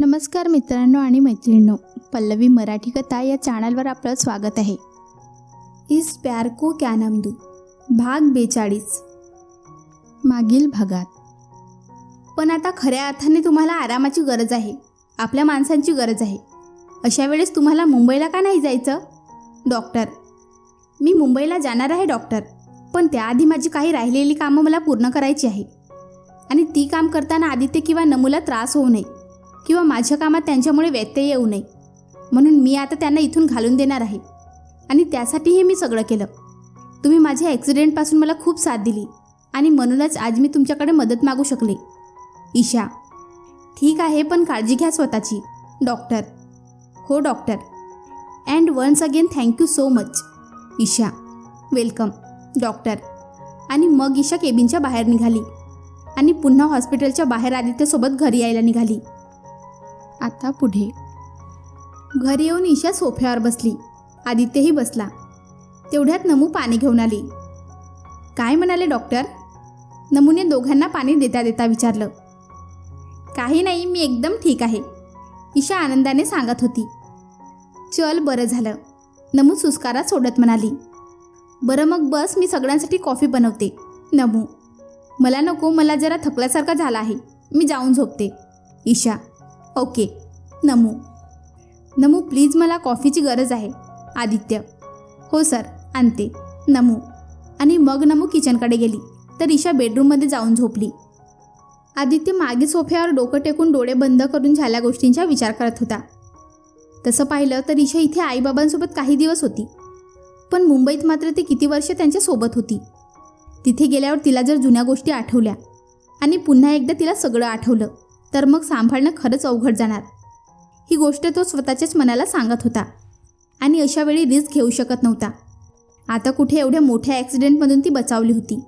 नमस्कार मित्रांनो आणि मैत्रिणींनो पल्लवी मराठी कथा या चॅनलवर आपलं स्वागत आहे. इस प्यार को क्या नाम दू? भाग बेचाळीस. मागील भागात. पण आता खऱ्या अर्थाने तुम्हाला आरामाची गरज आहे आपल्या माणसांची गरज आहे. अशा वेळेस तुम्हाला मुंबईला का नाही जायचं? डॉक्टर. मी मुंबईला जाणार आहे डॉक्टर. पण त्याआधी माझी काही राहिलेली कामं मला पूर्ण करायची आहे. आणि ती काम करताना आदित्य किंवा नमूला त्रास होऊ नये. किंवा माझ्या कामात त्यांच्यामुळे व्यत्यय येऊ नये. म्हणून मी आता त्यांना इथून घालून देणार आहे. आणि त्यासाठीही मी सगळं केलं. तुम्ही माझ्या ॲक्सिडेंटपासून मला खूप साथ दिली. आणि म्हणूनच आज मी तुमच्याकडे मदत मागू शकले. ईशा ठीक आहे पण काळजी घ्या स्वतःची. डॉक्टर हो doctor. And once again thank you so much. Isha welcome. Doctor आणि मग ईशा केबिनच्या बाहेर निघाली. आणि पुन्हा हॉस्पिटलच्या बाहेर आदित्यसोबत घरी यायला निघाली. आता पुढे. घरी येऊन ईशा सोफ्यावर बसली. आदित्यही बसला. तेवढ्यात नमू पाणी घेऊन आली. काय म्हणाले डॉक्टर? नमूने दोघांना पाणी देता देता विचारलं. काही नाही मी एकदम ठीक आहे ईशा आनंदाने सांगत होती. चल बरं झालं नमू सुस्कारा सोडत म्हणाली. बरं मग बस मी सगळ्यांसाठी कॉफी बनवते नमू. मला नको मला जरा थकल्यासारखा झाला आहे मी जाऊन झोपते ईशा. ओके. नमू. नमू प्लीज मला कॉफीची गरज आहे. आदित्य. हो सर आणते. नमू. आणि मग नमू किचनकडे गेली. तर ईशा बेडरूममध्ये जाऊन झोपली. आदित्य मागे सोफ्यावर डोकं टेकून डोळे बंद करून झाल्या गोष्टींचा विचार करत होता. तसं पाहिलं तर ईशा इथे आईबाबांसोबत काही दिवस होती. पण मुंबईत मात्र ती किती वर्ष त्यांच्यासोबत होती. तिथे गेल्यावर तिला जर जुन्या गोष्टी आठवल्या आणि पुन्हा एकदा तिला सगळं आठवलं. तर मग सांभाळणं खरंच अवघड जाणार. ही गोष्ट तो स्वतःच्याच मनाला सांगत होता. आणि अशा वेळी रिस्क घेऊ शकत नव्हता. आता कुठे एवढ्या मोठ्या ॲक्सिडेंटमधून ती बचावली होती.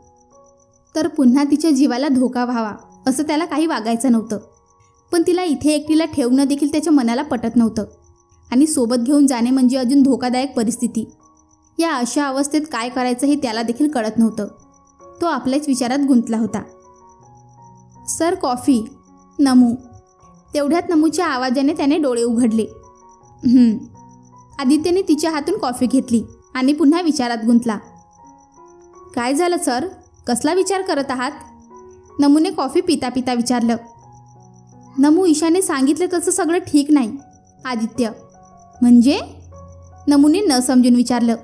तर पुन्हा तिच्या जीवाला धोका व्हावा असं त्याला काही वागायचं नव्हतं. पण तिला इथे एकटीला ठेवणं देखील त्याच्या मनाला पटत नव्हतं. आणि सोबत घेऊन जाणे म्हणजे अजून धोकादायक परिस्थिती. या अशा अवस्थेत काय करायचं हे त्याला देखील कळत नव्हतं. तो आपल्याच विचारात गुंतला होता. Sir coffee. नमू. तेवढ्यात नमूच्या आवाजाने त्याने डोळे उघडले. आदित्यने तिच्या हातून कॉफी घेतली आणि पुन्हा विचारात गुंतला. काय झालं सर? कसला विचार करत आहात? नमूने कॉफी पिता पिता विचारलं. नमू ईशाने सांगितलं तसं सगळं ठीक नाही आदित्य. म्हणजे? नमूने न समजून विचारलं.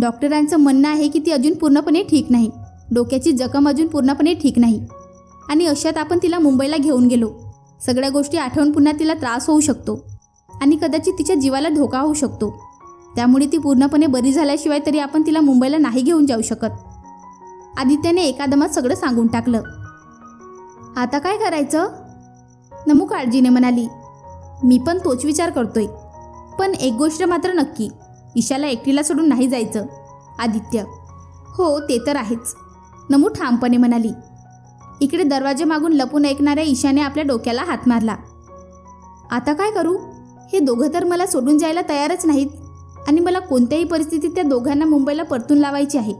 डॉक्टरांचं म्हणणं आहे की ती अजून पूर्णपणे ठीक नाही. डोक्याची जखम अजून पूर्णपणे ठीक नाही. आणि अशात आपण तिला मुंबईला घेऊन गेलो. सगळ्या गोष्टी आठवून पुन्हा तिला त्रास होऊ शकतो. आणि कदाचित तिच्या जीवाला धोका होऊ शकतो. त्यामुळे ती पूर्णपणे बरी झाल्याशिवाय तरी आपण तिला मुंबईला नाही घेऊन जाऊ शकत. आदित्याने एकादमात सगळं सांगून टाकलं. आता काय करायचं? नमू काळजीने म्हणाली. मी पण तोच विचार करतोय. पण एक गोष्ट मात्र नक्की. ईशाला एकटीला सोडून नाही जायचं. आदित्य. हो ते तर आहेच. नमू ठामपणे म्हणाली. इकडे दरवाजे मागून लपून ऐकणाऱ्या ईशाने आपल्या डोक्याला हात मारला. आता काय करू? हे दोघं तर मला सोडून जायला तयारच नाहीत आणि मला कोणत्याही परिस्थितीत त्या दोघांना मुंबईला परतून लावायची आहे.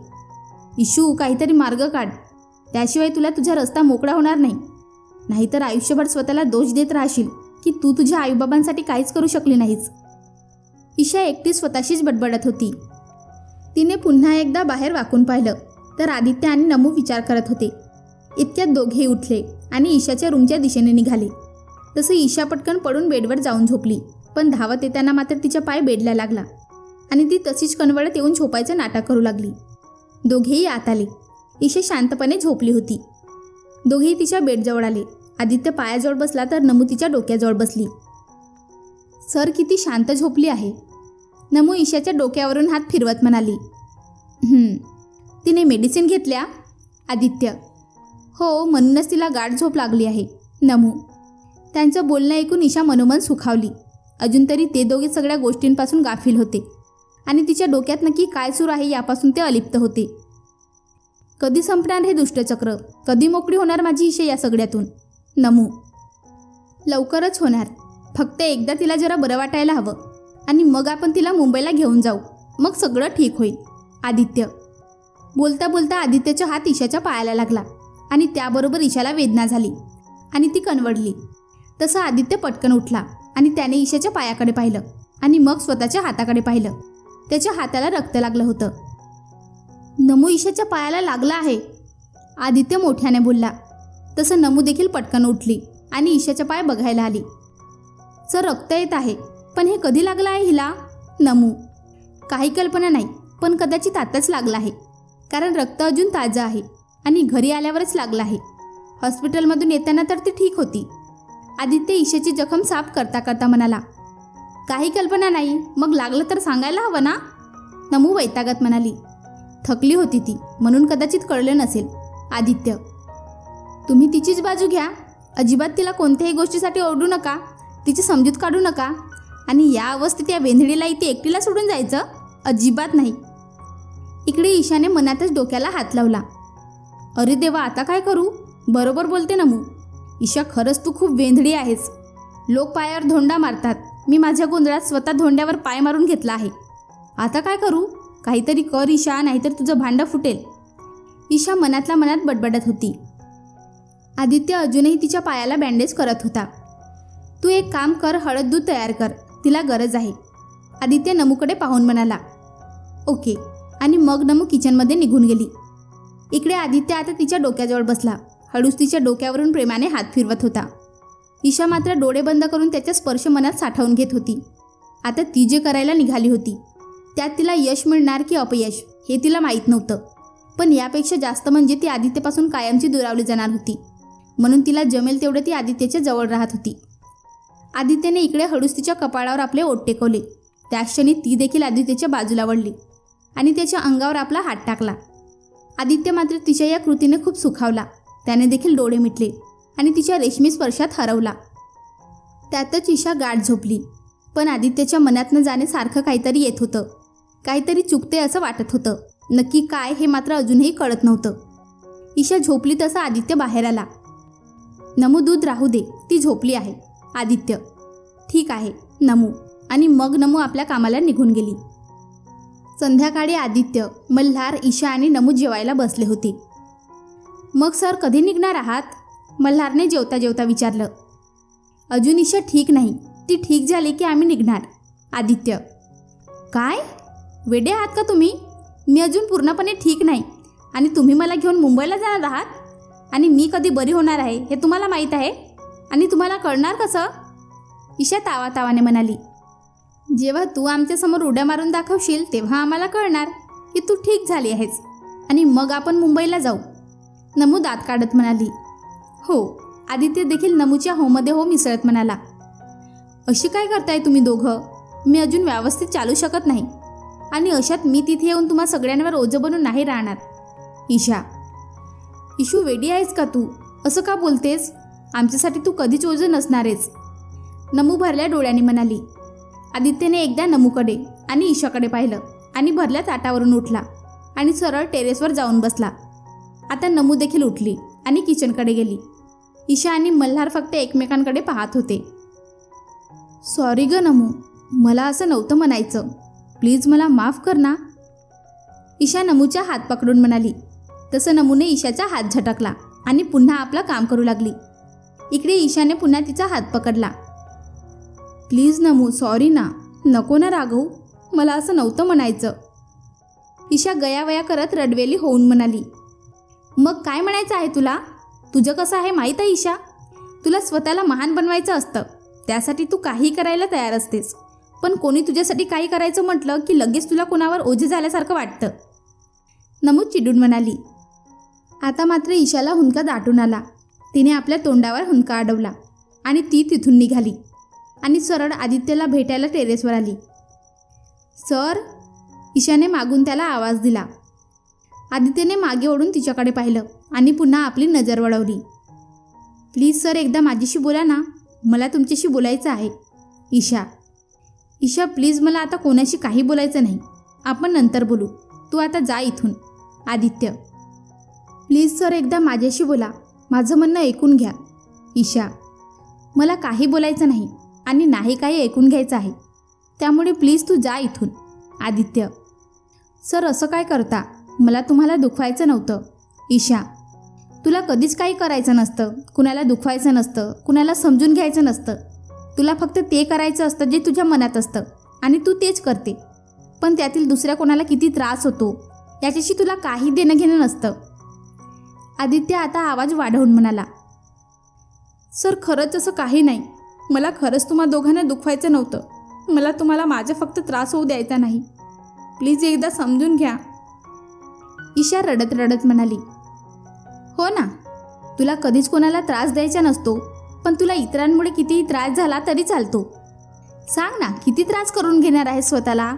इशू काहीतरी मार्ग काढ. त्याशिवाय तुला तुझा रस्ता मोकळा होणार नाही. नाहीतर आयुष्यभर स्वतःला दोष देत राहशील की तू तुझ्या आईबाबांसाठी काहीच करू शकली नाहीस. ईशा एकटी स्वतःशीच बडबडत होती. तिने पुन्हा एकदा बाहेर वाकून पाहिलं तर आदित्य आणि नमू विचार करत होते. इतक्यात दोघेही उठले आणि ईशाच्या रूमच्या दिशेने निघाले. तसं ईशा पटकन पडून बेडवर जाऊन झोपली पण धावत येताना मात्र तिच्या पाय बेडला लागला आणि ती तशीच कणवळत येऊन झोपायचं नाटक करू लागली. दोघेही आत आले. ईशा शांतपणे झोपली होती. दोघेही तिच्या बेडजवळ आले. आदित्य पायाजवळ बसला तर नमू तिच्या डोक्याजवळ बसली. सर किती शांत झोपली आहे. नमू ईशाच्या डोक्यावरून हात फिरवत म्हणाली. तिने मेडिसिन घेतल्या? आदित्य हो म्हणूनच तिला गाढ झोप लागली आहे. नमू. त्यांचं बोलणं ऐकून ईशा मनोमन सुखावली. अजून तरी ते दोघे सगळ्या गोष्टींपासून गाफील होते. आणि तिच्या डोक्यात नक्की काय सुरू आहे यापासून ते अलिप्त होते. कधी संपणार हे दुष्टचक्र? कधी मोकळी होणार माझी ईशा या सगळ्यातून? नमू. लवकरच होणार. फक्त एकदा तिला जरा बरं वाटायला हवं. आणि मग आपण तिला मुंबईला घेऊन जाऊ. मग सगळं ठीक होईल. आदित्य. बोलता बोलता आदित्यचा हात ईशाच्या पायाला लागला. आणि त्याबरोबर ईशाला वेदना झाली. आणि ती कणवडली. तसं आदित्य पटकन उठला आणि त्याने ईशाच्या पायाकडे पाहिलं आणि मग स्वतःच्या हाताकडे पाहिलं. त्याच्या हाताला रक्त लागलं होतं. नमू ईशाच्या पायाला लागला आहे. आदित्य मोठ्याने बोलला. तसं नमू देखील पटकन उठली आणि ईशाच्या पाय बघायला आली. सर रक्त येत आहे. पण हे कधी लागलं आहे हिला? नमू. काही कल्पना नाही. पण कदाचित आताच लागलं आहे. कारण रक्त अजून ताजं आहे. आणि घरी आल्यावरच लागला आहे. हॉस्पिटलमधून येताना तर ती ठीक होती. आदित्य ईशाची जखम साफ करता करता म्हणाला काही कल्पना नाही मग लागलं तर सांगायला हवं ना? नमू वैतागत म्हणाली थकली होती ती म्हणून कदाचित कळलं नसेल. आदित्य तुम्ही तिचीच बाजू घ्या. अजिबात तिला कोणत्याही गोष्टीसाठी ओरडू नका तिची समजूत काढू नका. आणि या अवस्थेत या वेंधळीला इथे एकटीला सोडून जायचं? अजिबात नाही. इकडे ईशाने मनातच डोक्याला हात लावला. अरे देवा आता काय करू? बरोबर बोलते नमू ईशा खरंच तू खूप वेंधळी आहेस. लोक पायावर धोंडा मारतात. मी माझ्या गोंधळात स्वतः धोंड्यावर पाय मारून घेतला आहे. आता काय करू? काहीतरी कर ईशा नाहीतर तुझं भांडं फुटेल. ईशा मनातल्या मनात बडबडत होती. आदित्य अजूनही तिच्या पायाला बँडेज करत होता. तू एक काम कर हळद दूध तयार कर. तिला गरज आहे. आदित्य नमूकडे पाहून म्हणाला ओके. आणि मग नमू किचनमध्ये निघून गेली. इकडे आदित्य आता तिच्या डोक्याजवळ बसला. हळूच तिच्या डोक्यावरून प्रेमाने हात फिरवत होता. ईशा मात्र डोळे बंद करून त्याच्या स्पर्श मनात साठवून घेत होती. आता ती जे करायला निघाली होती त्यात तिला यश मिळणार की अपयश हे तिला माहीत नव्हतं. पण यापेक्षा जास्त म्हणजे ती आदित्यपासून कायमची दुरावली जाणार होती. म्हणून तिला जमेल तेवढे ती आदित्यच्या जवळ राहत होती. आदित्यने इकडे हळूस तिच्या कपाळावर आपले ओट टेकवले. त्या क्षणी ती देखील आदित्यच्या बाजूला वळली आणि त्याच्या अंगावर आपला हात टाकला. आदित्य मात्र तिच्या या कृतीने खूप सुखावला. त्याने देखील डोळे मिटले आणि तिच्या रेशमी स्पर्शात हरवला. त्यातच ईशा गाठ झोपली. पण आदित्यच्या मनातनं जाण्यासारखं जाणे सारखं काहीतरी येत होतं. काहीतरी चुकते असं वाटत होतं. नक्की काय हे मात्र अजूनही कळत नव्हतं. ईशा झोपली तसा आदित्य बाहेर आला. नमू दूध राहू दे ती झोपली आहे. आदित्य ठीक आहे नमू. आणि मग नमू आपल्या कामाला निघून गेली. संध्याकाळी आदित्य मल्हार ईशा आणि नमू जेवायला बसले होते. मग सर कधी निघणार आहात? मल्हारने जेवता जेवता विचारलं. अजून ईशा ठीक नाही. ती ठीक झाली की आम्ही निघणार. आदित्य काय? वेडे आहात का तुम्ही? मी अजून पूर्णपणे ठीक नाही. आणि तुम्ही मला घेऊन मुंबईला जाणार आहात? आणि मी कधी बरी होणार आहे हे तुम्हाला माहीत आहे? आणि तुम्हाला कळणार कसं? ईशा तावा तावाने म्हणाली. जेव्हा तू आमच्यासमोर उड्या मारून दाखवशील तेव्हा आम्हाला कळणार की तू ठीक झाली आहेस. आणि मग आपण मुंबईला जाऊ. नमू दात काढत म्हणाली. हो आदित्य देखील नमूच्या होमध्ये हो मिसळत म्हणाला. अशी काय करताय तुम्ही दोघं? मी अजून व्यवस्थित चालू शकत नाही. आणि अशात मी तिथे येऊन तुम्हा सगळ्यांवर ओझं बनून नाही राहणार. ईशा इशू वेडी आहेस का तू? असं का बोलतेस? आमच्यासाठी तू कधीच ओझं नसणारेच नमू भरल्या डोळ्यांनी म्हणाली. आदित्यने एकदा नमूकडे आणि ईशाकडे पाहिलं आणि भरल्या ताटावरून उठला आणि सरळ टेरेसवर जाऊन बसला. आता नमू देखील उठली आणि किचनकडे गेली. ईशा आणि मल्हार फक्त एकमेकांकडे पाहत होते. सॉरी ग नमू मला असं नव्हतं म्हणायचं. प्लीज मला माफ कर ना. ईशा नमूच्या हात पकडून म्हणाली. तसं नमूने ईशाचा हात झटकला आणि पुन्हा आपलं काम करू लागली. इकडे ईशाने पुन्हा तिचा हात पकडला. प्लीज नमू सॉरी ना. नको ना राघव. मला असं नव्हतं म्हणायचं. ईशा गयावया करत रडवेली होऊन म्हणाली मग काय म्हणायचं आहे तुला? तुझं कसं आहे माहीत आहे ईशा? तुला स्वतःला महान बनवायचं असतं. त्यासाठी तू काही करायला तयार असतेस. पण कोणी तुझ्यासाठी काही करायचं म्हटलं की लगेच तुला कोणावर ओझे झाल्यासारखं वाटतं. नमूद चिडून म्हणाली आता मात्र ईशाला हुंका दाटून आला. तिने आपल्या तोंडावर हुंका अडवला आणि ती तिथून निघाली. आणि सरळ आदित्यला भेटायला टेरेसवर आली. सर ईशाने मागून त्याला आवाज दिला. आदित्यने मागे ओढून तिच्याकडे पाहिलं आणि पुन्हा आपली नजर वळवली. प्लीज सर एकदा माझ्याशी बोला ना. मला तुमच्याशी बोलायचं आहे. ईशा. ईशा प्लीज मला आता कोणाशी काही बोलायचं नाही. आपण नंतर बोलू. तू आता जा इथून. आदित्य. प्लीज सर एकदा माझ्याशी बोला. माझं म्हणणं ऐकून घ्या. ईशा. मला काही बोलायचं नाही. आणि नाही काही ऐकून घ्यायचं आहे. त्यामुळे प्लीज तू जा इथून. आदित्य सर असं काय करता? मला तुम्हाला दुखवायचं नव्हतं. ईशा तुला कधीच काही करायचं नसतं. कुणाला दुखवायचं नसतं. कुणाला समजून घ्यायचं नसतं. तुला फक्त ते करायचं असतं जे तुझ्या मनात असतं. आणि तू तेच करते. पण त्यातील दुसऱ्या कोणाला किती त्रास होतो? याच्याशी तुला काही देणं घेणं नसतं. आदित्य आता आवाज वाढवून म्हणाला सर खरंच असं काही नाही. मला खरंच तुम्हा दोघांना दुखवायचं नव्हतं. मला तुम्हाला माझा फक्त त्रास होऊ द्यायचा नाही. प्लीज एकदा समजून घ्या. ईशा रडत रडत म्हणाली हो ना तुला कधीच कोणाला त्रास द्यायचा नसतो पण तुला इतरांमुळे कितीही त्रास झाला तरी चालतो. सांग ना किती त्रास करून घेणार आहेस स्वतःला?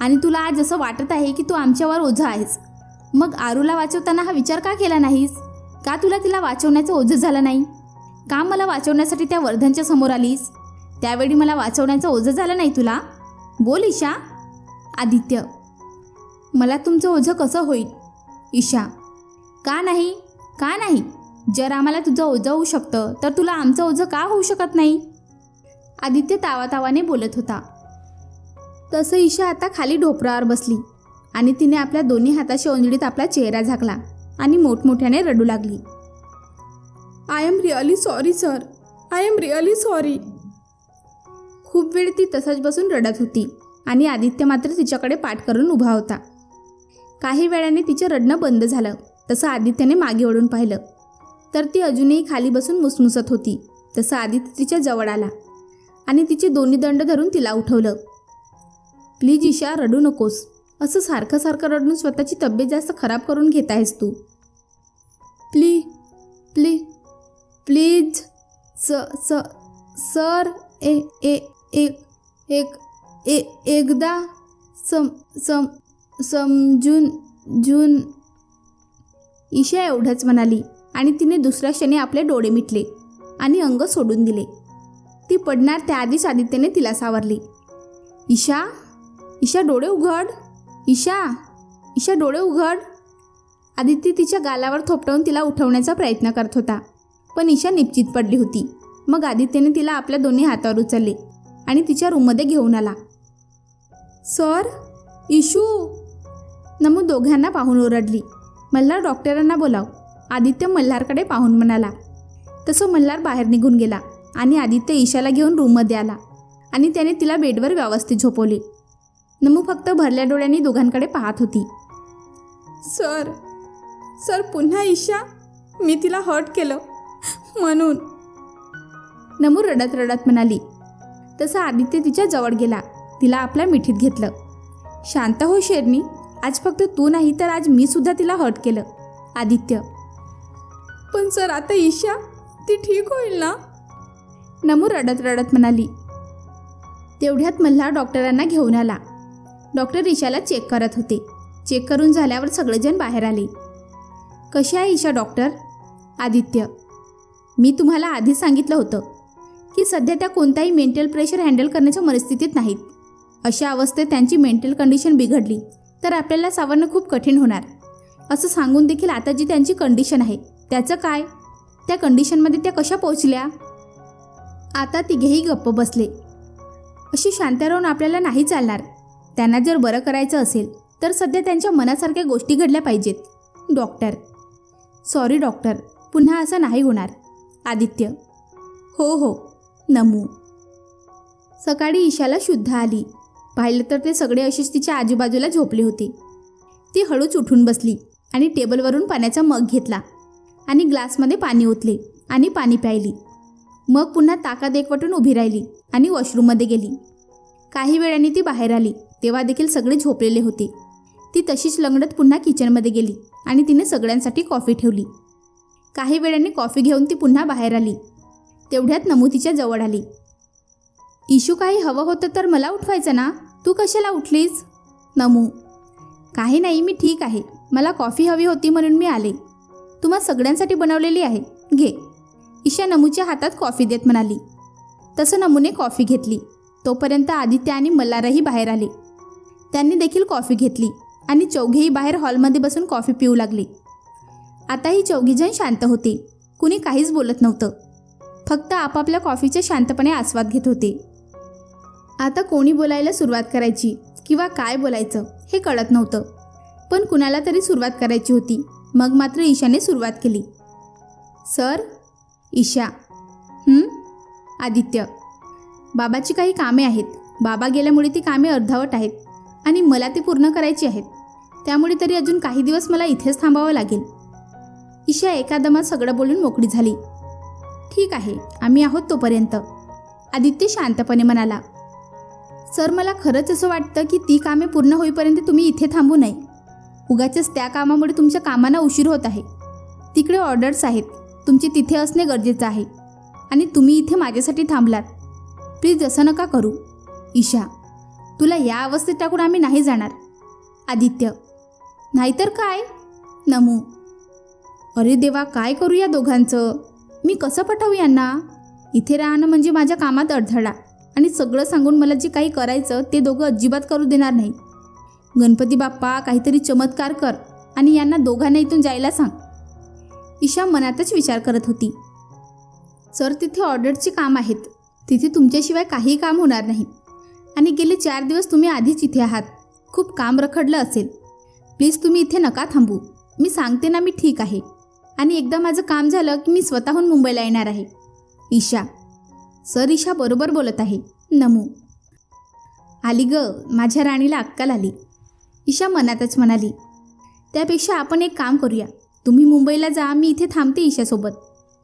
आणि तुला आज असं वाटत आहे की तू आमच्यावर ओझं आहेस. मग आरूला वाचवताना हा विचार का केला नाहीस? का तुला तिला वाचवण्याचं ओझं झालं नाही? का मला वाचवण्यासाठी त्या वर्धनच्या समोर आलीस? त्यावेळी मला वाचवण्याचं ओझं झालं नाही तुला? बोल ईशा. आदित्य. मला तुमचं ओझं कसं होईल? ईशा. का नाही? का नाही? जर आम्हाला तुझं ओझं होऊ शकतं तर तुला आमचं ओझं का होऊ शकत नाही? आदित्य तावातावाने बोलत होता. तसं ईशा आता खाली ढोपरावर बसली आणि तिने आपल्या दोन्ही हाताशी ओंजळीत आपला चेहरा झाकला आणि मोठमोठ्याने रडू लागली. I am really sorry sir I am really sorry खूप वेळ ती तसंच बसून रडत होती आणि आदित्य मात्र तिच्याकडे पाठ करून उभा होता. काही वेळाने तिचं रडणं बंद झालं तसं आदित्यने मागे ओढून पाहिलं. तर ती अजूनही खाली बसून मुसमुसत होती तसं आदित्य तिच्या जवळ आला आणि तिचे दोन्ही दंड धरून तिला उठवलं. प्लीज ईशा रडू नकोस. असं सारखं सारखं रडून स्वतःची तब्येत जास्त खराब करून घेत आहेस तू. प्ली प्ली. प्लीज स स सर ए ए एक एक ए एकदा सम सम समजून जून. ईशा एवढंच म्हणाली आणि तिने दुसऱ्या क्षणी आपले डोळे मिटले आणि अंग सोडून दिले. ती पडणार त्याआधीच आदित्यने तिला सावरली. ईशा ईशा डोळे उघड. ईशा ईशा डोळे उघड. आदित्य तिच्या गालावर थोपटवून तिला उठवण्याचा प्रयत्न करत होता. पण ईशा निश्चित पडली होती. मग आदित्यने तिला आपल्या दोन्ही हातावर उचलले आणि तिच्या रूममध्ये घेऊन आला. सर इशू नमू दोघांना पाहून ओरडली. मल्हार डॉक्टरांना बोलाव. आदित्य मल्हारकडे पाहून म्हणाला. तसं मल्हार बाहेर निघून गेला आणि आदित्य ईशाला घेऊन रूममध्ये आला आणि त्याने तिला बेडवर व्यवस्थित झोपवले. नमू फक्त भरल्या डोळ्यांनी दोघांकडे पाहत होती. सर सर पुन्हा ईशा? मी तिला हर्ट केलं. म्हणून. नमू रडत रडत म्हणाली तसं आदित्य तिच्या जवळ गेला. तिला आपल्या मिठीत घेतलं. शांत हो शेरनी. आज फक्त तू नाही तर आज मी सुद्धा तिला हर्ट केलं. आदित्य. पण सर आता ईशा ती ठीक होईल ना? नमू रडत रडत म्हणाली. तेवढ्यात मल्हार डॉक्टरांना घेऊन आला. डॉक्टर ईशाला चेक करत होते. चेक करून झाल्यावर सगळेजण बाहेर आले. कशी आहे ईशा डॉक्टर? आदित्य. मी तुम्हाला आधीच सांगितलं होतं की सध्या त्या कोणताही मेंटल प्रेशर हँडल करण्याच्या परिस्थितीत नाहीत. अशा अवस्थेत त्यांची मेंटल कंडिशन बिघडली तर आपल्याला सावरणं खूप कठीण होणार. असं सांगून देखील आता जी त्यांची कंडिशन आहे. त्याचं काय? त्या कंडिशनमध्ये त्या कशा पोहोचल्या? आता तिघेही गप्प बसले. अशी शांत राहून आपल्याला नाही चालणार. त्यांना जर बरं करायचं असेल तर सध्या त्यांच्या मनासारख्या गोष्टी घडल्या पाहिजेत. डॉक्टर. सॉरी डॉक्टर पुन्हा असं नाही होणार. आदित्य. हो हो नमू. सकाळी ईशाला शुद्ध आली. पाहिलं तर ते सगळे असेच तिच्या आजूबाजूला झोपले होते. ती हळूच उठून बसली आणि टेबलवरून पाण्याचा मग घेतला आणि ग्लासमध्ये पाणी ओतले आणि पाणी प्यायली. मग पुन्हा ताकात एकवटून उभी राहिली आणि वॉशरूममध्ये गेली. काही वेळाने ती बाहेर आली तेव्हा देखील सगळे झोपलेले होते. ती तशीच लंगडत पुन्हा किचनमध्ये गेली आणि तिने सगळ्यांसाठी कॉफी ठेवली. काही वेळाने कॉफी घेऊन ती पुन्हा बाहेर आली. तेवढ्यात नमू तिच्या जवळ आली. इशू काही हवं होतं तर मला उठवायचं ना? तू कशाला उठलीस? नमू. काही नाही मी ठीक आहे. मला कॉफी हवी होती म्हणून मी आले. तुम्हा सगळ्यांसाठी बनवलेली आहे. घे. ईशा नमूच्या हातात कॉफी देत म्हणाली. तसं नमूने कॉफी घेतली. तोपर्यंत आदित्य आणि मल्हारही बाहेर आले. त्यांनी देखील कॉफी घेतली आणि चौघेही बाहेर हॉलमध्ये बसून कॉफी पिऊ लागले. आता ही चौघीजण शांत होते. कुणी काहीच बोलत नव्हतं. फक्त आपापल्या कॉफीचे शांतपणे आस्वाद घेत होते. आता कोणी बोलायला सुरुवात करायची किंवा काय बोलायचं हे कळत नव्हतं. पण कुणाला तरी सुरुवात करायची होती. मग मात्र ईशाने सुरुवात केली. सर? ईशा. आदित्य. बाबाची काही कामे आहेत. बाबा गेल्यामुळे ती कामे अर्धावट आहेत आणि मला ती पूर्ण करायची आहेत. त्यामुळे तरी अजून काही दिवस मला इथेच थांबावं लागेल. ईशा एकादमात सगळं बोलून मोकळी झाली. ठीक आहे आम्ही आहोत तोपर्यंत. आदित्य शांतपणे म्हणाला सर मला खरंच असं वाटतं की ती कामे पूर्ण होईपर्यंत तुम्ही इथे थांबू नये. उगाचच त्या कामामुळे तुमच्या कामांना उशीर होत आहे. तिकडे ऑर्डर्स आहेत. तुमचे तिथे असणे गरजेचं आहे. आणि तुम्ही इथे माझ्यासाठी थांबलात. प्लीज असं नका करू. ईशा तुला या अवस्थेत टाकून आम्ही नाही जाणार. आदित्य नाहीतर काय? नमू. अरे देवा काय करू या दोघांचं? मी कसं पटवू यांना? इथे राहणं म्हणजे माझ्या कामात अडथळा. आणि सगळं सांगून मला जे काही करायचं ते दोघं अजिबात करू देणार नाही. गणपती बाप्पा काहीतरी चमत्कार कर आणि यांना दोघांना इथून जायला सांग. ईशा मनातच विचार करत होती. सर तिथे ऑर्डरची काम आहेत. तिथे तुमच्याशिवाय काहीही काम होणार नाही. आणि गेले चार दिवस तुम्ही आधीच इथे आहात. खूप काम रखडलं असेल. प्लीज तुम्ही इथे नका थांबू. मी सांगते ना मी ठीक आहे. आणि एकदा माझं काम झालं की मी स्वतःहून मुंबईला येणार आहे. ईशा. सर ईशा बरोबर बोलत आहे. नमू. आली ग माझ्या राणीला अक्कल आली. ईशा मनातच म्हणाली त्यापेक्षा आपण एक काम करूया. तुम्ही मुंबईला जा मी इथे थांबते ईशासोबत.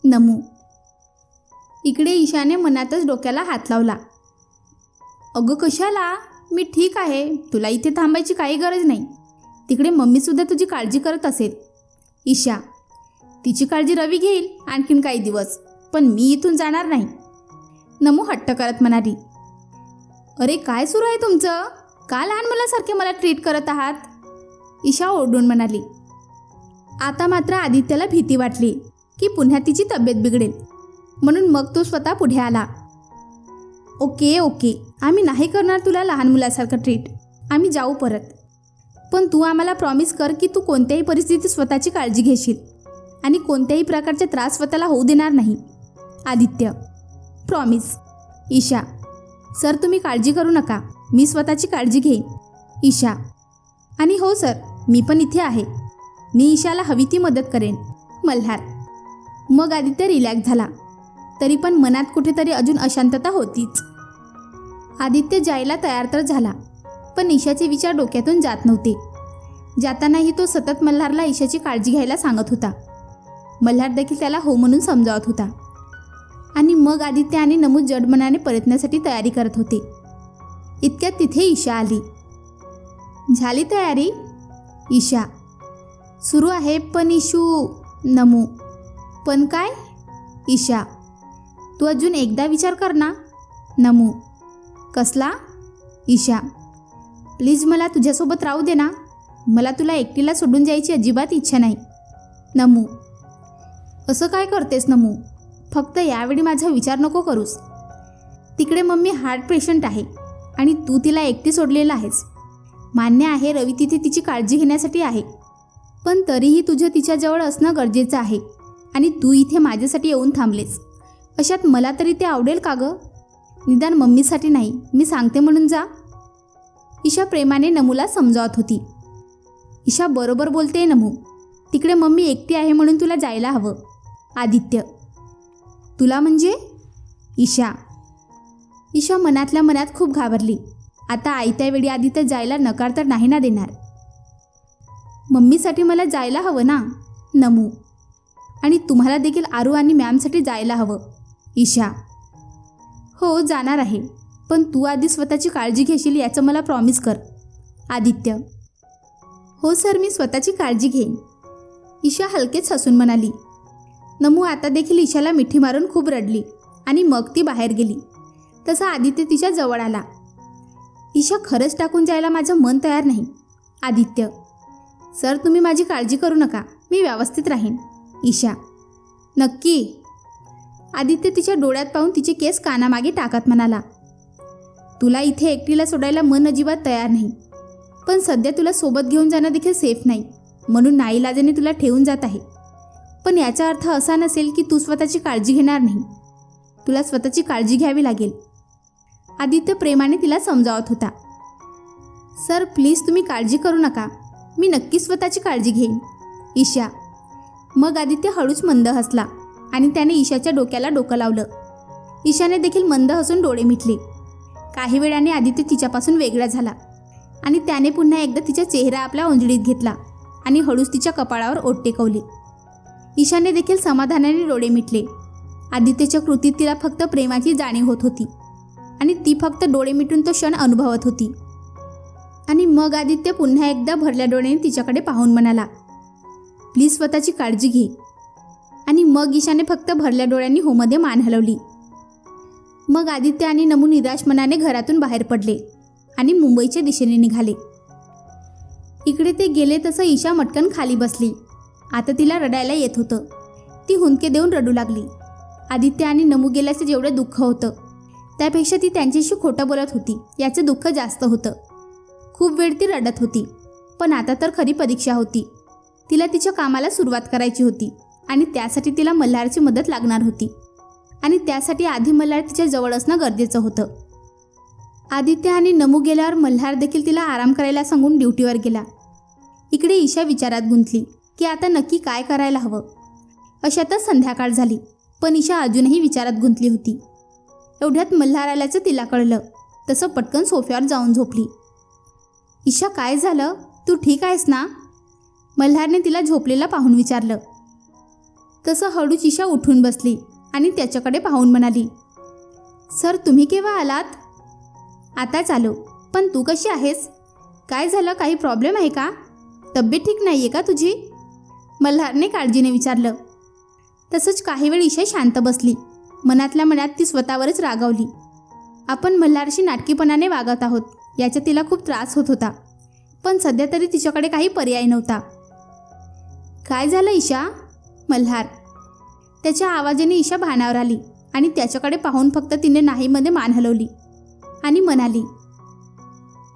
नमू. इकडे ईशाने मनातच डोक्याला हात लावला. अगं कशाला? मी ठीक आहे. तुला इथे थांबायची काही गरज नाही. तिकडे मम्मीसुद्धा तुझी काळजी करत असेल. ईशा. तिची काळजी रवी घेईल आणखीन काही दिवस पण मी इथून जाणार नाही. नमू हट्ट करत म्हणाली. अरे काय सुरू आहे तुमचं? का लहान मुलासारखे मला ट्रीट करत आहात? ईशा ओरडून म्हणाली. आता मात्र आदित्याला भीती वाटली की पुन्हा तिची तब्येत बिघडेल. म्हणून मग तो स्वतः पुढे आला. ओके ओके आम्ही नाही करणार तुला लहान मुलासारखं ट्रीट आम्ही जाऊ परत. पण तू आम्हाला प्रॉमिस कर की तू कोणत्याही परिस्थितीत स्वतःची काळजी घेशील. आणि कोणत्याही प्रकारचा त्रास स्वतःला होऊ देणार नाही. आदित्य प्रॉमिस ईशा सर तुम्ही काळजी करू नका. मी स्वतःची काळजी घेईन. ईशा आणि हो सर मी पण इथे आहे. मी ईशाला हवी ती मदत करेन. मल्हार मग आदित्य रिलॅक्स झाला. तरी पण मनात कुठेतरी अजून अशांतता होतीच. आदित्य जायला तयार तर झाला पण ईशाचे विचार डोक्यातून जात नव्हते. जातानाही तो सतत मल्हारला ईशाची काळजी घ्यायला सांगत होता. मल्हार देखील त्याला हो म्हणून समजावत होता. आणि मग आदित्य आणि नमूद जडमनाने परतण्यासाठी तयारी करत होते. इतक्यात तिथे ईशा आली. झाली तयारी? ईशा. सुरू आहे पण इशू नमू. पण काय? ईशा. तू अजून एकदा विचार कर ना. नमू. कसला? ईशा. प्लीज मला तुझ्यासोबत राहू दे ना. मला तुला एकटीला सोडून जायची अजिबात इच्छा नाही. नमू. असं काय करतेस नमू? फक्त यावेळी माझा विचार नको करूस. तिकडे मम्मी हार्ट पेशंट आहे आणि तू तिला एकटी सोडलेलं आहेस. मान्य आहे रवी तिथे तिची काळजी घेण्यासाठी आहे. पण तरीही तुझं तिच्याजवळ असणं गरजेचं आहे आणि तू इथे माझ्यासाठी येऊन थांबलेस. अशात मला तरी ते आवडेल का गं? निदान मम्मीसाठी नाही मी सांगते म्हणून जा. ईशा प्रेमाने नमूला समजावत होती. ईशा बरोबर बोलते नमू. तिकडे मम्मी एकटी आहे म्हणून तुला जायला हवं. आदित्य. तुला म्हणजे? ईशा. ईशा मनातल्या मनात खूप घाबरली. आता आयत्या वेळी आदित्य जायला नकार तर नाही ना देणार. मम्मीसाठी मला जायला हवं ना? नमू. आणि तुम्हाला देखील आरू आणि मॅमसाठी जायला हवं. ईशा. हो जाणार आहे. पण तू आधी स्वतःची काळजी घेशील याचं मला प्रॉमिस कर. आदित्य. हो सर मी स्वतःची काळजी घेईन. ईशा हलकेच हसून म्हणाली. नमू आता देखील ईशाला मिठी मारून खूप रडली आणि मग ती बाहेर गेली. तसा आदित्य तिच्या जवळ आला. ईशा खरंच टाकून जायला माझं मन तयार नाही. आदित्य सर तुम्ही माझी काळजी करू नका मी व्यवस्थित राहीन. ईशा नक्की. आदित्य तिच्या डोळ्यात पाहून तिचे केस कानामागे टाकत म्हणाला तुला इथे एकटीला सोडायला मन अजिबात तयार नाही. पण सध्या तुला सोबत घेऊन जाणं देखील सेफ नाही. म्हणून नाईलाजाने तुला ठेवून जात आहे. पण याचा अर्थ असा नसेल की तू स्वतःची काळजी घेणार नाही. तुला स्वतःची काळजी घ्यावी लागेल. आदित्य प्रेमाने तिला समजावत होता. सर प्लीज तुम्ही काळजी करू नका. मी नक्की स्वतःची काळजी घेईन. ईशा. मग आदित्य हळूच मंद हसला आणि त्याने ईशाच्या डोक्याला डोकं लावलं. ईशाने देखील मंद हसून डोळे मिटले. काही वेळाने आदित्य तिच्यापासून वेगळा झाला आणि त्याने पुन्हा एकदा तिचा चेहरा आपल्या ओंजळीत घेतला आणि हळूच तिच्या कपाळावर ओट टेकवले. ईशाने देखील समाधानाने डोळे मिटले. आदित्यच्या कृतीत तिला फक्त प्रेमाची जाणीव होत होती. आणि ती फक्त डोळे मिटून तो क्षण अनुभवत होती. आणि मग आदित्य पुन्हा एकदा भरल्या डोळ्याने तिच्याकडे पाहून म्हणाला प्लीज स्वतःची काळजी घे. आणि मग ईशाने फक्त भरल्या डोळ्यांनी होमध्ये मान हलवली. मग आदित्य आणि नमू निराश मनाने घरातून बाहेर पडले आणि मुंबईच्या दिशेने निघाले. इकडे ते गेले तसं ईशा मटकन खाली बसली. आता तिला रडायला येत होतं. ती हुंदके देऊन रडू लागली. आदित्य आणि नमू गेल्याचं जेवढं दुःख होतं त्यापेक्षा ती त्यांच्याशी खोटं बोलत होती याचं दुःख जास्त होतं. खूप वेळ ती रडत होती पण आता तर खरी परीक्षा होती. तिला तिच्या कामाला सुरुवात करायची होती आणि त्यासाठी तिला मल्हारची मदत लागणार होती. आणि त्यासाठी आधी मल्हार तिच्या जवळ असणं गरजेचं होतं. आदित्य आणि नमू गेल्यावर मल्हार देखील तिला आराम करायला सांगून ड्युटीवर गेला. इकडे ईशा विचारात गुंतली. की आता नक्की काय करायला हवं? अशातच संध्याकाळ झाली. पण ईशा अजूनही विचारात गुंतली होती. एवढ्यात मल्हार आल्याचं तिला कळलं. तसं पटकन सोफ्यावर जाऊन झोपली. ईशा काय झालं? तू ठीक आहेस ना? मल्हारने तिला झोपलेला पाहून विचारलं. तसं हळूच ईशा उठून बसली आणि त्याच्याकडे पाहून म्हणाली सर तुम्ही केव्हा आलात? आताच आलो पण तू कशी आहेस? काय झालं? काही प्रॉब्लेम आहे का? तब्येत ठीक नाही आहे का तुझी? मल्हारने काळजीने विचारलं. तसंच काही वेळ ईशा शांत बसली. मनातल्या मनात ती स्वतःवरच रागावली. आपण मल्हारशी नाटकीपणाने वागत आहोत याचा तिला खूप त्रास होत होता. पण सध्या तरी तिच्याकडे काही पर्याय नव्हता. काय झालं ईशा? मल्हार. त्याच्या आवाजाने ईशा भानावर आली आणि त्याच्याकडे पाहून फक्त तिने नाहीमध्ये मान हलवली आणि म्हणाली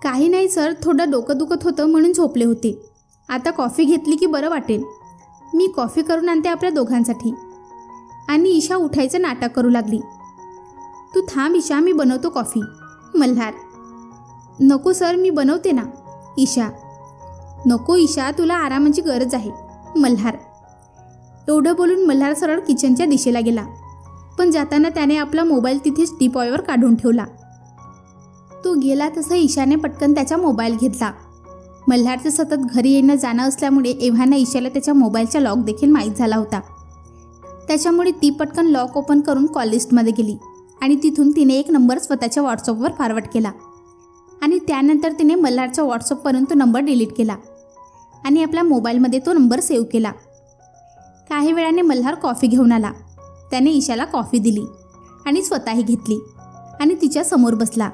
काही नाही सर थोडं डोकं दुखत होतं म्हणून झोपले होते. आता कॉफी घेतली की बरं वाटेल. मी कॉफी करून आणते आपल्या दोघांसाठी. आणि ईशा उठायचं नाटक करू लागली. तू थांब ईशा मी बनवतो कॉफी. मल्हार. नको सर मी बनवते ना. ईशा. नको ईशा तुला आरामाची गरज आहे. मल्हार. एवढं बोलून मल्हार सरळ किचनच्या दिशेला गेला. पण जाताना त्याने आपला मोबाईल तिथेच डिपॉयवर काढून ठेवला. तो गेला तसं ईशाने पटकन त्याचा मोबाईल घेतला. मल्हारचं सतत घरी येणं जाणं असल्यामुळे एव्हाना ईशाला त्याच्या मोबाईलचा लॉक देखील माहीत झाला होता. त्याच्यामुळे ती पटकन लॉक ओपन करून कॉल लिस्टमध्ये गेली आणि तिथून तिने एक नंबर स्वतःच्या व्हॉट्सअपवर फॉरवर्ड केला. आणि त्यानंतर तिने मल्हारच्या व्हॉट्सअपवरून तो नंबर डिलीट केला आणि आपल्या मोबाईलमध्ये तो नंबर सेव्ह केला. काही वेळाने मल्हार कॉफी घेऊन आला. त्याने ईशाला कॉफी दिली आणि स्वतःही घेतली आणि तिच्या समोर बसला.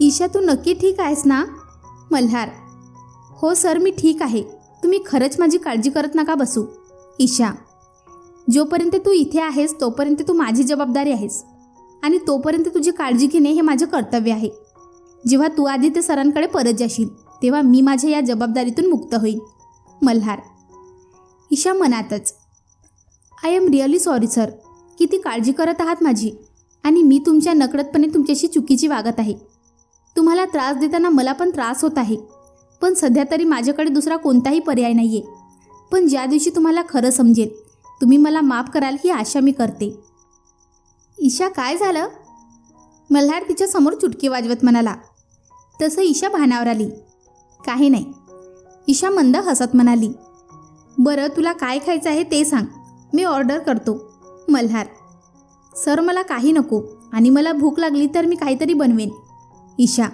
ईशा तू नक्की ठीक आहेस ना? मल्हार. हो सर मी ठीक आहे. तुम्ही खरंच माझी काळजी करत नका बसू. ईशा. जोपर्यंत तू इथे आहेस तोपर्यंत तू माझी जबाबदारी आहेस. आणि तोपर्यंत तुझी काळजी घेणे हे माझं कर्तव्य आहे. जेव्हा तू आदित्य सरांकडे परत जाशील तेव्हा मी माझ्या या जबाबदारीतून मुक्त होईल मल्हार. ईशा मनातच. I am really sorry sir. किती काळजी करत आहात माझी. आणि मी तुमच्या नकळतपणे तुमच्याशी चुकीची वागत आहे. तुम्हाला त्रास देताना मला पण त्रास होत आहे. पण सध्या तरी माझ्याकडे दुसरा कोणताही पर्याय नाही आहे पण ज्या दिवशी तुम्हाला खरं समजेल तुम्ही मला माफ कराल ही आशा मी करते. ईशा काय झालं? मल्हार तिच्यासमोर चुटके चुटकी वाजवत म्हणाला. तसं ईशा भानावर आली. काही नाही. ईशा मंद हसत म्हणाली. बरं तुला काय खायचं आहे ते सांग. मी ऑर्डर करतो. मल्हार. सर मला काही नको आणि मला भूक लागली तर मी काहीतरी बनवेन. ईशा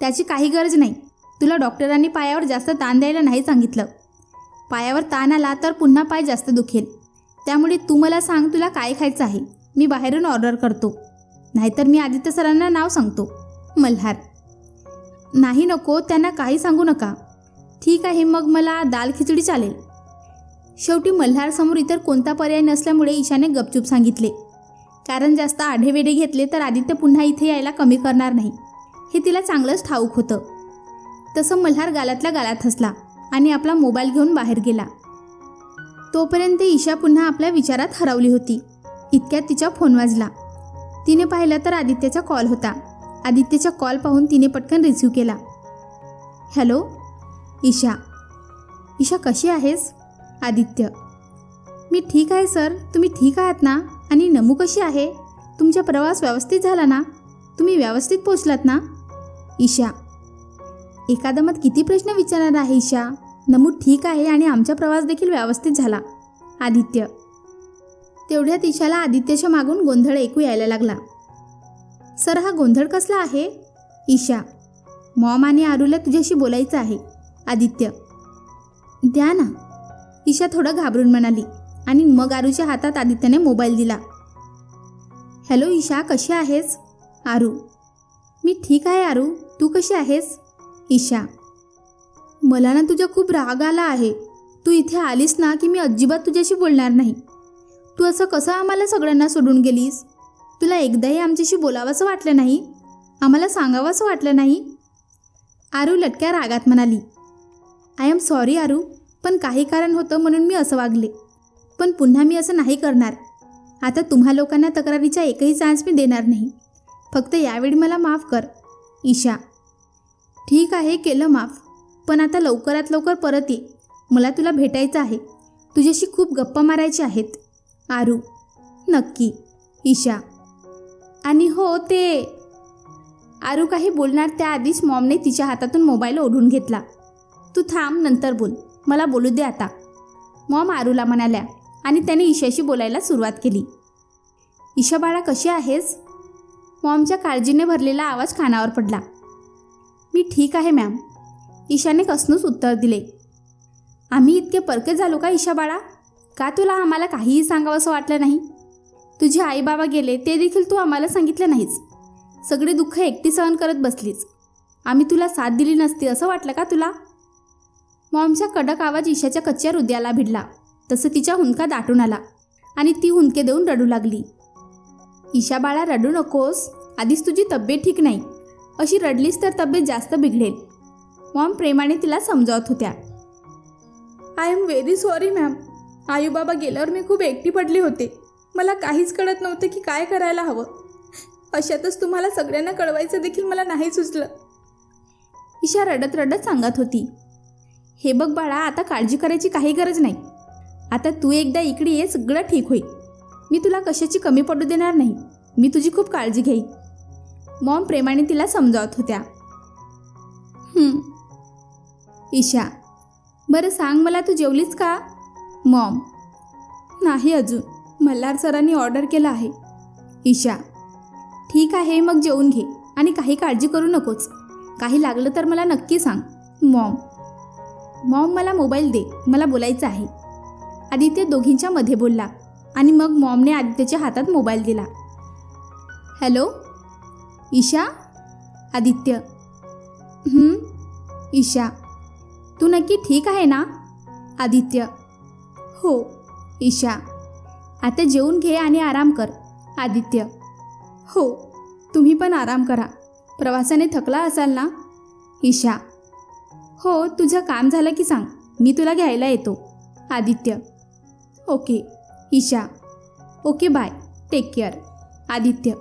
त्याची काही गरज नाही. तुला डॉक्टरांनी पायावर जास्त ताण द्यायला नाही सांगितलं. पायावर ताण आला तर पुन्हा पाय जास्त दुखेल. त्यामुळे तू मला सांग तुला काय खायचं आहे. मी बाहेरून ऑर्डर करतो. नाहीतर मी आदित्य सरांना नाव सांगतो. मल्हार. नाही नको त्यांना काही सांगू नका. ठीक आहे मग मला दाल खिचडी चालेल. शेवटी मल्हारसमोर इतर कोणता पर्याय नसल्यामुळे ईशाने गपचूप सांगितले. कारण जास्त आढेवेढे घेतले तर आदित्य पुन्हा इथे यायला कमी करणार नाही. हे तिला चांगलंच ठाऊक होतं. तसं मल्हार गालातल्या गालात हसला आणि आपला मोबाईल घेऊन बाहेर गेला. तोपर्यंत ईशा पुन्हा आपल्या विचारात हरवली होती. इतक्यात तिचा फोन वाजला. तिने पाहिलं तर आदित्यचा कॉल होता. आदित्यचा कॉल पाहून तिने पटकन रिसिव्ह केला. हॅलो? ईशा. ईशा कशी आहेस? आदित्य. मी ठीक आहे सर. तुम्ही ठीक आहात ना? आणि नमू कशी आहे? तुमचा प्रवास व्यवस्थित झाला ना? तुम्ही व्यवस्थित पोचलात ना? ईशा. एकादमात किती प्रश्न विचारणार आहे ईशा? नमू ठीक आहे आणि आमचा प्रवास देखील व्यवस्थित झाला. आदित्य. तेवढ्यात ईशाला आदित्यच्या मागून गोंधळ ऐकू यायला लागला. सर हा गोंधळ कसला आहे? ईशा. मॉम आणि आरूला तुझ्याशी बोलायचं आहे. आदित्य. द्या ना. ईशा थोडं घाबरून म्हणाली. आणि मग आरूच्या हातात आदित्यने मोबाईल दिला. हॅलो ईशा कशी आहेस? आरू. मी ठीक आहे आरू. तू कशी आहेस? ईशा. मला ना तुझा खूप राग आला आहे. तू इथे आलीस ना की मी अजिबात तुझ्याशी बोलणार नाही. तू असं कसं आम्हाला सगळ्यांना सोडून गेलीस? तुला एकदाही आमच्याशी बोलावंसं वाटलं नाही? आम्हाला सांगावंसं वाटलं नाही? आरू लटक्या रागात म्हणाली. आय एम सॉरी आरू पण काही कारण होतं म्हणून मी असं वागले. पण पुन्हा मी असं नाही करणार. आता तुम्हा लोकांना तक्रारीचा एकही चान्स मी देणार नाही. फक्त यावेळी मला माफ कर ईशा. ठीक आहे केलं माफ. पण आता लवकरात लवकर परत ये. मला तुला भेटायचं आहे. तुझ्याशी खूप गप्पा मारायच्या आहेत. आरू. नक्की ईशा. आणि हो ते. आरू काही बोलणार त्याआधीच मॉमने तिच्या हातातून मोबाईल ओढून घेतला. तू थांब नंतर बोल. मला बोलू दे आता. मॉम आरूला म्हणाल्या आणि त्याने ईशाशी बोलायला सुरुवात केली. ईशा बाळा कशी आहेस? मॉमच्या काळजीने भरलेला आवाज कानावर पडला. मी ठीक आहे मॅम. ईशाने कसनूच उत्तर दिले. आम्ही इतके परके झालो का ईशा बाळा? का तुला आम्हाला काहीही सांगावंसं वाटलं नाही? तुझे आई बाबा गेले ते देखील तू आम्हाला सांगितलं नाहीस. सगळे दुःख एकटी सहन करत बसलीस. आम्ही तुला साथ दिली नसती असं वाटलं का तुला? मॉमचा कडक आवाज ईशाच्या कच्च्या हृदयाला भिडला. तसं तिच्या हुंदका दाटून आला आणि ती हुंदके देऊन रडू लागली. ईशा बाळा रडू नकोस. आधीच तुझी तब्येत ठीक नाही. अशी रडलीस तर तब्येत जास्त बिघडेल. मॉम प्रेमाने तिला समजावत होत्या. I am very sorry ma'am आईबाबा गेल्यावर मी खूप एकटी पडली होते. मला काहीच कळत नव्हतं की काय करायला हवं. अशातच तुम्हाला सगळ्यांना कळवायचं देखील मला नाही सुचलं. ईशा रडत रडत सांगत होती. हे बघ बाळा आता काळजी करायची काही गरज नाही. आता तू एकदा इकडे ये सगळं ठीक होईल. मी तुला कशाची कमी पडू देणार नाही. मी तुझी खूप काळजी घेईन. मॉम प्रेमाने तिला समजावत होत्या. ईशा बरं सांग मला तू जेवलीस का? मॉम. नाही अजून. मल्हार सरांनी ऑर्डर केलं आहे. ईशा. ठीक आहे मग जेवून घे आणि काही काळजी करू नकोच. काही लागलं तर मला नक्की सांग. मॉम. मॉम मला मोबाईल दे. मला बोलायचं आहे. आदित्य दोघींच्या मध्ये बोलला आणि मग मॉमने आदित्यच्या हातात मोबाईल दिला. हॅलो? ईशा? आदित्य. ईशा. तू नक्की ठीक आहे ना? आदित्य. हो ईशा. आता जेवून घे आणि आराम कर आदित्य. हो तुम्ही पण आराम करा. प्रवासाने थकला असाल ना? ईशा. हो तुझं काम झालं की सांग. मी तुला घ्यायला येतो. Aditya. Okay. Isha. Okay bye. Take care. Aditya.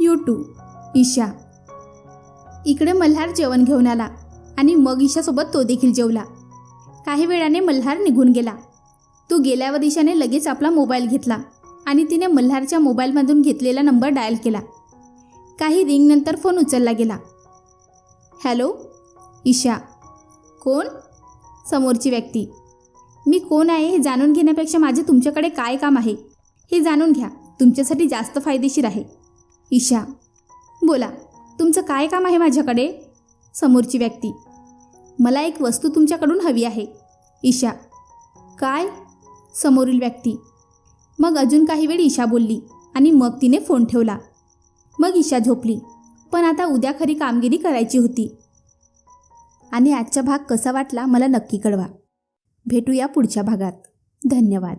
You too. Isha. इकडे मल्हार जेवण घेऊन आला आणि मग ईशासोबत तो देखील जेवला. काही वेळाने मल्हार निघून गेला. तो गेल्यावर ईशाने लगेच आपला मोबाईल घेतला आणि तिने मल्हारच्या मोबाईलमधून घेतलेला नंबर डायल केला. काही रिंगनंतर फोन उचलला गेला. हॅलो? ईशा. कोण? समोरची व्यक्ती. मी कोण आहे हे जाणून घेण्यापेक्षा माझे तुमच्याकडे काय काम आहे हे जाणून घ्या. तुमच्यासाठी जास्त फायदेशीर आहे. ईशा बोला तुमचं काय काम आहे माझ्याकडे? समोरची व्यक्ती मला एक वस्तू तुमच्याकडून हवी आहे. ईशा काय? समोरील व्यक्ती मग अजून काही वेळ ईशा बोलली आणि मग तिने फोन ठेवला. मग ईशा झोपली पण आता उद्या खरी कामगिरी करायची होती. आणि आजचा भाग कसा वाटला मला नक्की कळवा. भेटूया पुढच्या भागात. धन्यवाद.